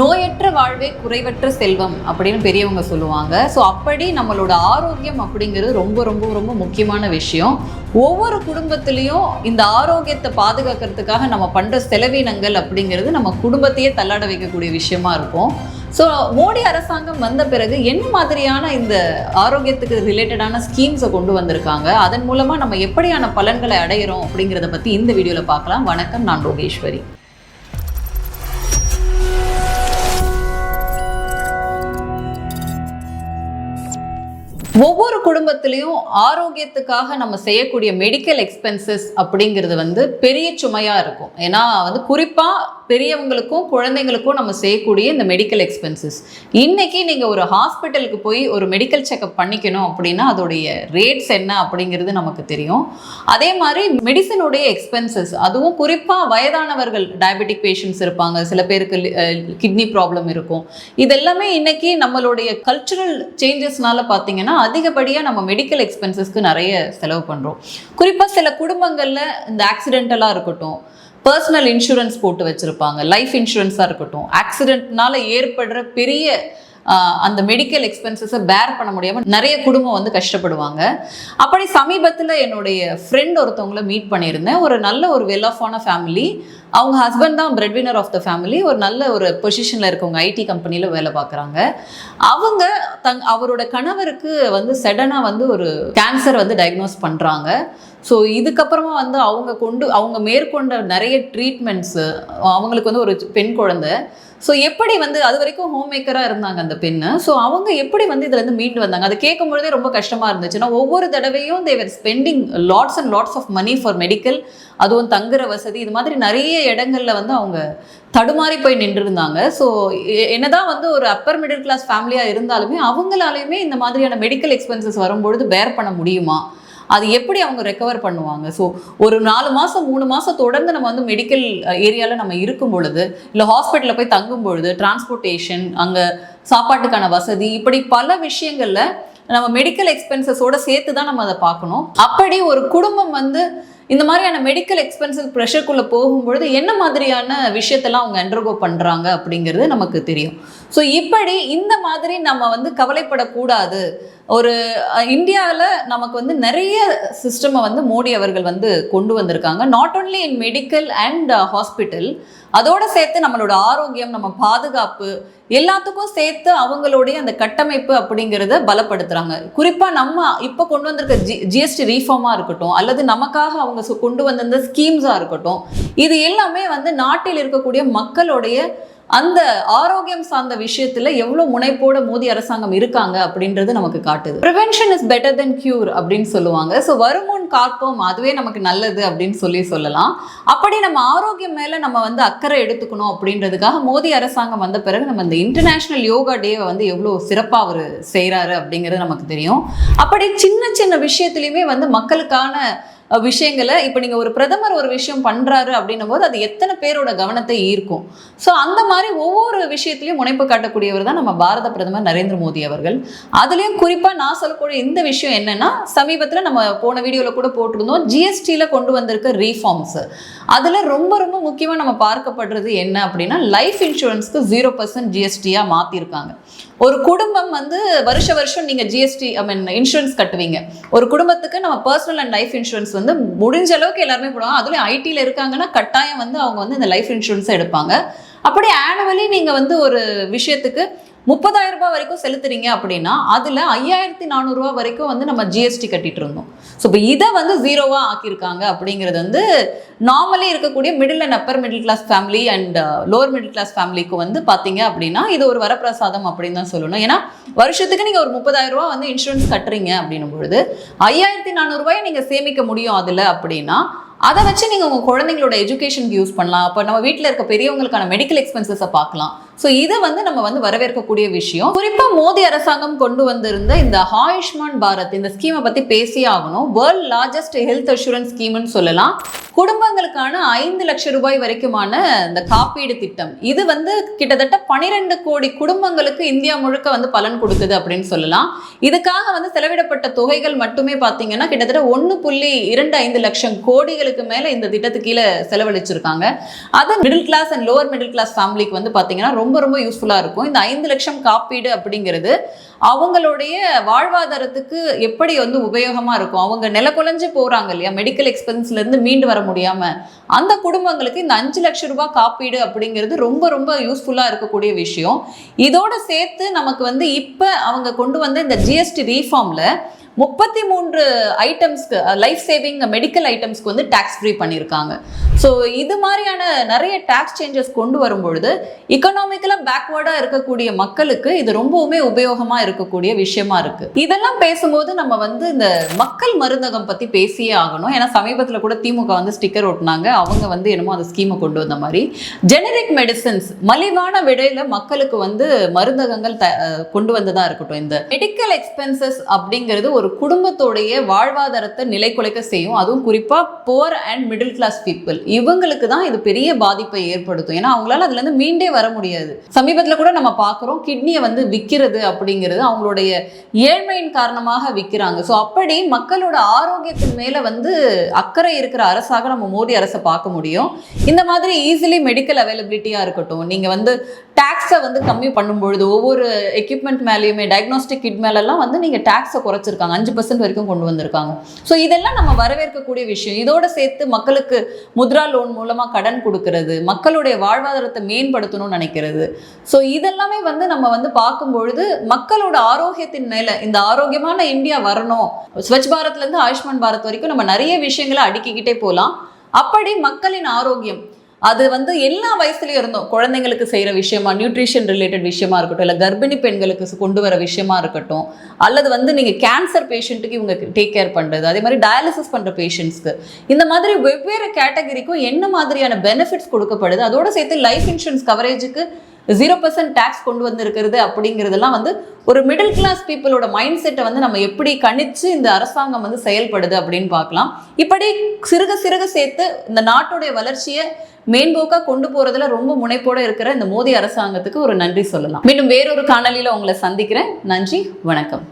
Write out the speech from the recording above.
நோயற்ற வாழ்வே குறைவற்ற செல்வம் அப்படின்னு பெரியவங்க சொல்லுவாங்க. ஸோ அப்படி நம்மளோட ஆரோக்கியம் அப்படிங்கிறது ரொம்ப ரொம்ப ரொம்ப முக்கியமான விஷயம். ஒவ்வொரு குடும்பத்திலையும் இந்த ஆரோக்கியத்தை பாதுகாக்கிறதுக்காக நம்ம பண்ணுற செலவினங்கள் அப்படிங்கிறது நம்ம குடும்பத்தையே தள்ளாட வைக்கக்கூடிய விஷயமா இருக்கும். ஸோ மோடி அரசாங்கம் வந்த பிறகு என்ன மாதிரியான இந்த ஆரோக்கியத்துக்கு ரிலேட்டடான ஸ்கீம்ஸை கொண்டு வந்திருக்காங்க? அதன் மூலமாக நம்ம எப்படியான பலன்களை அடையிறோம் அப்படிங்கிறத பற்றி இந்த வீடியோவில் பார்க்கலாம். வணக்கம் நான் ரோகேஸ்வரி. ஒவ்வொரு குடும்பத்திலையும் ஆரோக்கியத்துக்காக நம்ம செய்யக்கூடிய மெடிக்கல் எக்ஸ்பென்சஸ் அப்படிங்கிறது வந்து பெரிய சுமையாக இருக்கும். ஏன்னா வந்து குறிப்பாக பெரியவங்களுக்கும் குழந்தைங்களுக்கும் நம்ம செய்யக்கூடிய இந்த மெடிக்கல் எக்ஸ்பென்சஸ் இன்றைக்கி நீங்கள் ஒரு ஹாஸ்பிட்டலுக்கு போய் ஒரு மெடிக்கல் செக்அப் பண்ணிக்கணும் அப்படின்னா அதோடைய ரேட்ஸ் என்ன அப்படிங்கிறது நமக்கு தெரியும். அதே மாதிரி மெடிசனுடைய எக்ஸ்பென்சஸ் அதுவும் குறிப்பாக வயதானவர்கள் டயபெட்டிக் பேஷண்ட்ஸ் இருப்பாங்க. சில பேருக்கு கிட்னி ப்ராப்ளம் இருக்கும். இதெல்லாமே இன்னைக்கு நம்மளுடைய கல்ச்சுரல் சேஞ்சஸ்னால பார்த்தீங்கன்னா அதிகப்படியாக நம்ம மெடிக்கல் எக்ஸ்பென்சஸ்க்கு நிறைய செலவு பண்ணுறோம் குறிப்பாக சில குடும்பங்களில் இந்த ஆக்சிடென்டலாக இருக்கட்டும் பர்சனல் இன்சூரன்ஸ் போட்டு வச்சுருப்பாங்க. லைஃப் இன்சூரன்ஸாக இருக்கட்டும். ஆக்சிடென்ட்னால ஏற்படுற பெரிய அந்த மெடிக்கல் எக்ஸ்பென்சஸை பேர் பண்ண முடியாமல் நிறைய குடும்பம் வந்து கஷ்டப்படுவாங்க. அப்படி சமீபத்தில் என்னுடைய ஃப்ரெண்ட் ஒருத்தவங்கள மீட் பண்ணியிருந்தேன். ஒரு நல்ல ஒரு வெல் ஆஃபான ஃபேமிலி அவங்க ஹஸ்பண்ட் தான் bread winner of the family ஒரு நல்ல ஒரு பொசிஷனில் இருக்கவங்க ஐடி கம்பெனியில் வேலை பார்க்குறாங்க. அவங்க தங் அவரோட கணவருக்கு வந்து சடனாக வந்து ஒரு கேன்சர் வந்து டயக்னோஸ் பண்ணுறாங்க ஸோ இதுக்கப்புறமா வந்து அவங்க கொண்டு அவங்க மேற்கொண்ட நிறைய ட்ரீட்மெண்ட்ஸு அவங்களுக்கு வந்து ஒரு பெண் குழந்தை. ஸோ எப்படி வந்து அது வரைக்கும் ஹோம் மேக்கராக இருந்தாங்க அந்த பெண்ணு. ஸோ அவங்க எப்படி வந்து இதுலேருந்து மீண்டு வந்தாங்க? அதை கேட்கும் பொழுதே ரொம்ப கஷ்டமாக இருந்துச்சுன்னா ஒவ்வொரு தடவையும் they're spending lots and lots of money for medical அதுவும் தங்குற வசதி இது மாதிரி நிறைய இடங்கள்ல வந்து அவங்க தடுமாறி போய் நின்றுருந்தாங்க. ஸோ என்னதான் வந்து ஒரு அப்பர் மிடில் கிளாஸ் ஃபேமிலியாக இருந்தாலுமே அவங்களாலையுமே இந்த மாதிரியான மெடிக்கல் எக்ஸ்பென்சஸ் வரும்பொழுது பேர் பண்ண முடியுமா? அது எப்படி அவங்க ரெக்கவர் பண்ணுவாங்க? ஸோ ஒரு நாலு மாதம் மூணு மாதம் தொடர்ந்து நம்ம வந்து மெடிக்கல் ஏரியாவில் நம்ம இருக்கும் பொழுது இல்லை ஹாஸ்பிட்டலில் போய் தங்கும் பொழுது டிரான்ஸ்போர்ட்டேஷன் அங்கே சாப்பாட்டுக்கான வசதி இப்படி பல விஷயங்களில் நம்ம மெடிக்கல் எக்ஸ்பென்சஸோட சேர்த்து தான் நம்ம அதை பார்க்கணும். அப்படி ஒரு குடும்பம் வந்து இந்த மாதிரியான மெடிக்கல் எக்ஸ்பென்சிவ் ப்ரெஷருக்குள்ளே போகும்பொழுது என்ன மாதிரியான விஷயத்தெல்லாம் அவங்க அண்டர்கோ பண்ணுறாங்க அப்படிங்கிறது நமக்கு தெரியும். ஸோ இப்படி இந்த மாதிரி நம்ம வந்து கவலைப்படக்கூடாது. ஒரு இந்தியாவில் நமக்கு வந்து நிறைய சிஸ்டமை வந்து மோடி அவர்கள் வந்து கொண்டு வந்திருக்காங்க. Not only in medical and hospital அதோடு சேர்த்து நம்மளோட ஆரோக்கியம் நம்ம பாதுகாப்பு எல்லாத்துக்கும் சேர்த்து அவங்களுடைய அந்த கட்டமைப்பு அப்படிங்கிறத பலப்படுத்துறாங்க. குறிப்பாக நம்ம இப்போ கொண்டு வந்திருக்க ஜி ஜிஎஸ்டி ரீஃபார்மாக இருக்கட்டும் அல்லது நமக்காக அவங்க கொண்டு வந்திருந்த ஸ்கீம்ஸாக இருக்கட்டும் இது எல்லாமே வந்து நாட்டில் இருக்கக்கூடிய மக்களுடைய அந்த ஆரோக்கியம் சார்ந்த விஷயத்துல எவ்வளவு முனைப்போட மோடி அரசாங்கம் இருக்காங்க அப்படின்றது நமக்கு காட்டுது. Prevention is better than cure அப்படின்னு சொல்லுவாங்க. ஸோ வருமுன் காப்போம் அதுவே நமக்கு நல்லது அப்படின்னு சொல்லி சொல்லலாம். அப்படி நம்ம ஆரோக்கியம் மேல நம்ம வந்து அக்கறை எடுத்துக்கணும் அப்படின்றதுக்காக மோடி அரசாங்கம் வந்த பிறகு நம்ம இந்த இன்டர்நேஷனல் யோகா டேவை வந்து எவ்வளோ சிறப்பாக அவர் செய்கிறாரு அப்படிங்கிறது நமக்கு தெரியும். அப்படி சின்ன சின்ன விஷயத்துலையுமே வந்து மக்களுக்கான விஷயங்களை இப்போ நீங்கள் ஒரு பிரதமர் ஒரு விஷயம் பண்ணுறாரு அப்படின்னும் போது அது எத்தனை பேரோட கவனத்தை ஈர்க்கும்? ஸோ அந்த மாதிரி ஒவ்வொரு விஷயத்திலையும் முனைப்பு காட்டக்கூடியவர் தான் நம்ம பாரத பிரதமர் நரேந்திர மோடி அவர்கள். அதுலேயும் குறிப்பாக நான் சொல்லக்கூடிய இந்த விஷயம் என்னன்னா சமீபத்தில் நம்ம போன வீடியோவில் கூட போட்டிருந்தோம் ஜிஎஸ்டியில் கொண்டு வந்திருக்க ரீஃபார்ம்ஸ் அதில் ரொம்ப ரொம்ப முக்கியமாக நம்ம பார்க்கப்படுறது என்ன அப்படின்னா லைஃப் இன்சூரன்ஸ்க்கு ஜீரோ பர்சன்ட் ஜிஎஸ்டியாக மாற்றிருக்காங்க ஒரு குடும்பம் வந்து வருஷ வருஷம் நீங்கள் ஜிஎஸ்டி ஐ மீன் இன்சூரன்ஸ் கட்டுவீங்க. ஒரு குடும்பத்துக்கு நம்ம பர்சனல் அண்ட் லைஃப் இன்சூரன்ஸ் வந்து முடிஞ்ச அளவுக்கு எல்லாருமே போடுவாங்க. அதுலேயும் ஐடியில் இருக்காங்கன்னா கட்டாயம் வந்து அவங்க வந்து இந்த லைஃப் இன்சூரன்ஸை எடுப்பாங்க. அப்படி ஆனுவலி நீங்கள் வந்து ஒரு விஷயத்துக்கு முப்பதாயிரம் ரூபாய் வரைக்கும் செலுத்துறீங்க அப்படின்னா அதில் ஐயாயிரத்தி நானூறுரூவா வரைக்கும் வந்து நம்ம ஜிஎஸ்டி கட்டிட்டு இருந்தோம். ஸோ இப்போ இதை வந்து ஜீரோவாக ஆக்கியிருக்காங்க அப்படிங்கிறது வந்து நார்மலி இருக்கக்கூடிய middle and upper middle class family and lower middle class ஃபேமிலிக்கு வந்து பார்த்தீங்க அப்படின்னா இது ஒரு வரப்பிரசாதம் அப்படின்னு தான் சொல்லணும். ஏன்னா வருஷத்துக்கு நீங்கள் ஒரு முப்பதாயிரம் ரூபா வந்து இன்சூரன்ஸ் கட்டுறீங்க அப்படின்னும் பொழுது ஐயாயிரத்தி நானூறுரூவாயை நீங்கள் சேமிக்க முடியும் அதில் அப்படின்னா அதை வச்சு நீங்கள் உங்கள் குழந்தைங்களோட எஜுகேஷனுக்கு யூஸ் பண்ணலாம். அப்போ நம்ம வீட்டில் இருக்க பெரியவங்களுக்கான மெடிக்கல் எக்ஸ்பென்சஸை பார்க்கலாம். ஸோ இதை வந்து நம்ம வந்து வரவேற்கக்கூடிய விஷயம். குறிப்பாக மோடி அரசாங்கம் கொண்டு வந்திருந்த இந்த ஆயுஷ்மான் பாரத் இந்த ஸ்கீமை பற்றி பேசியே ஆகணும். வேர்ல்ட் லார்ஜஸ்ட் ஹெல்த் அஷூரன்ஸ் ஸ்கீம்னு சொல்லலாம். குடும்பங்களுக்கான ஐந்து லட்சம் ரூபாய் வரைக்குமான இந்த காப்பீடு திட்டம். இது வந்து கிட்டத்தட்ட பனிரெண்டு கோடி குடும்பங்களுக்கு இந்தியா முழுக்க வந்து பலன் கொடுக்குது அப்படின்னு சொல்லலாம். இதுக்காக வந்து செலவிடப்பட்ட தொகைகள் மட்டுமே பார்த்தீங்கன்னா கிட்டத்தட்ட ஒன்று புள்ளி இரண்டு ஐந்து லட்சம் கோடிகளுக்கு மேலே இந்த திட்டத்துக்கு கீழே செலவழிச்சிருக்காங்க. அது middle class and lower middle class ஃபேமிலிக்கு வந்து பார்த்தீங்கன்னா ரொம்ப ரொம்ப ரொம்ப யூஸ்ஃபுல்லாக இருக்கும். இந்த ஐந்து லட்சம் காப்பீடு அப்படிங்கிறது அவங்களுடைய வாழ்வாதாரத்துக்கு எப்படி வந்து உபயோகமாக இருக்கும்? அவங்க நில குலைஞ்சு போகிறாங்க இல்லையா மெடிக்கல் எக்ஸ்பென்ஸ்லேருந்து மீண்டு வர முடியாமல் அந்த குடும்பங்களுக்கு இந்த அஞ்சு லட்சம் ரூபாய் காப்பீடு அப்படிங்கிறது ரொம்ப ரொம்ப யூஸ்ஃபுல்லாக இருக்கக்கூடிய விஷயம். இதோட சேர்த்து நமக்கு வந்து இப்போ அவங்க கொண்டு வந்த இந்த ஜிஎஸ்டி ரீஃபார்மில் முப்பத்தி மூன்று ஐட்டம்ஸ்க்கு லைஃப் சேவிங் மெடிக்கல் ஐட்டம்ஸ்க்கு வந்து டேக்ஸ் ஃப்ரீ பண்ணியிருக்காங்க ஸோ இது மாதிரியான நிறைய டேக்ஸ் சேஞ்சஸ் கொண்டு வரும்பொழுது இக்கனாமிக்கலாக பேக்வேர்டாக இருக்கக்கூடிய மக்களுக்கு இது ரொம்பவுமே உபயோகமாக இருக்கக்கூடிய விஷயமா இருக்கு. இதெல்லாம் பேசும்போது நம்ம வந்து இந்த மக்கள் மருந்தகம் பற்றி பேசியே ஆகணும். ஏன்னா சமீபத்தில் கூட திமுக வந்து ஸ்டிக்கர் ஒட்டினாங்க. அவங்க வந்து என்னமோ அந்த ஸ்கீமை கொண்டு வந்த மாதிரி. ஜெனரிக் மெடிசன்ஸ் மலிவான விடையில் மக்களுக்கு வந்து மருந்தகங்கள் த கொண்டு வந்ததாக இருக்கட்டும். இந்த மெடிக்கல் எக்ஸ்பென்சஸ் அப்படிங்கிறது ஒரு குடும்பத்தோடைய வாழ்வாதாரத்தை நிலை குலைக்க செய்யும். அதுவும் குறிப்பாக poor and middle class people இவங்களுக்கு தான் இது பெரிய பாதிப்பை ஏற்படுத்தும். ஏன்னா அவங்களால அதுலேருந்து மீண்டே வர முடியாது. சமீபத்தில் கூட நம்ம பார்க்குறோம் கிட்னியை வந்து விற்கிறது அப்படிங்கிறது அவங்களுடைய ஏழ்மையின் காரணமாக விற்கிறாங்க ஸோ அப்படி மக்களோட ஆரோக்கியத்தின் மேலே வந்து அக்கறை இருக்கிற அரசாக நம்ம மோடி அரசை பார்க்க முடியும். இந்த மாதிரி ஈஸிலி மெடிக்கல் அவைலபிலிட்டியாக இருக்கட்டும். நீங்கள் வந்து டேக்ஸை வந்து கம்மி பண்ணும்பொழுது ஒவ்வொரு எக்யூப்மெண்ட் மேலேயுமே டயக்னோஸ்டிக் கிட் மேலெல்லாம் வந்து நீங்கள் டேக்ஸை குறைச்சிருக்காங்க. அஞ்சு பர்சன்ட் வரைக்கும் கொண்டு வந்திருக்காங்க. ஸோ இதெல்லாம் நம்ம வரவேற்கக்கூடிய விஷயம். இதோட சேர்த்து மக்களுக்கு முத்ரா லோன் மூலமாக கடன் கொடுக்கறது மக்களுடைய வாழ்வாதாரத்தை மேம்படுத்தணும்னு நினைக்கிறது. ஸோ இதெல்லாமே வந்து நம்ம வந்து பார்க்கும்பொழுது மக்களோட ஆரோக்கியத்தின் மேலே இந்த ஆரோக்கியமான இந்தியா வரணும். ஸ்வச் பாரத்லேருந்து ஆயுஷ்மான் பாரத் வரைக்கும் நம்ம நிறைய விஷயங்களை அடுக்கிக்கிட்டே போகலாம். அப்படி மக்களின் ஆரோக்கியம் அது வந்து எல்லா வயசுலயும் இருந்தோம். குழந்தைங்களுக்கு செய்கிற விஷயமா நியூட்ரிஷன் ரிலேட்டட் விஷயமா இருக்கட்டும் இல்லை கர்ப்பிணி பெண்களுக்கு கொண்டு வர விஷயமா இருக்கட்டும் அல்லது வந்து நீங்கள் கேன்சர் பேஷண்ட்டுக்கு இவங்க டேக் கேர் பண்ணுறது அதே மாதிரி டயாலிசிஸ் பண்ணுற பேஷண்ட்ஸ்க்கு இந்த மாதிரி வெவ்வேறு கேட்டகரிக்கும் என்ன மாதிரியான பெனிஃபிட்ஸ் கொடுக்கப்படுது அதோடு சேர்த்து லைஃப் இன்சூரன்ஸ் கவரேஜுக்கு ஜீரோ பர்சன்ட் டேக்ஸ் கொண்டு வந்திருக்கிறது அப்படிங்கிறதெல்லாம் வந்து ஒரு மிடில் கிளாஸ் பீப்புளோட மைண்ட் செட்டை வந்து நம்ம எப்படி கணிச்சு இந்த அரசாங்கம் வந்து செயல்படுது அப்படின்னு பார்க்கலாம். இப்படி சிறுக சிறுக சேர்த்து இந்த நாட்டுடைய வளர்ச்சியை மேம்போக்கா கொண்டு போறதுல ரொம்ப முனைப்போட இருக்கிற இந்த மோடி அரசாங்கத்துக்கு ஒரு நன்றி சொல்லலாம். மீண்டும் வேறொரு காணொலியில உங்களை சந்திக்கிறேன். நன்றி வணக்கம்.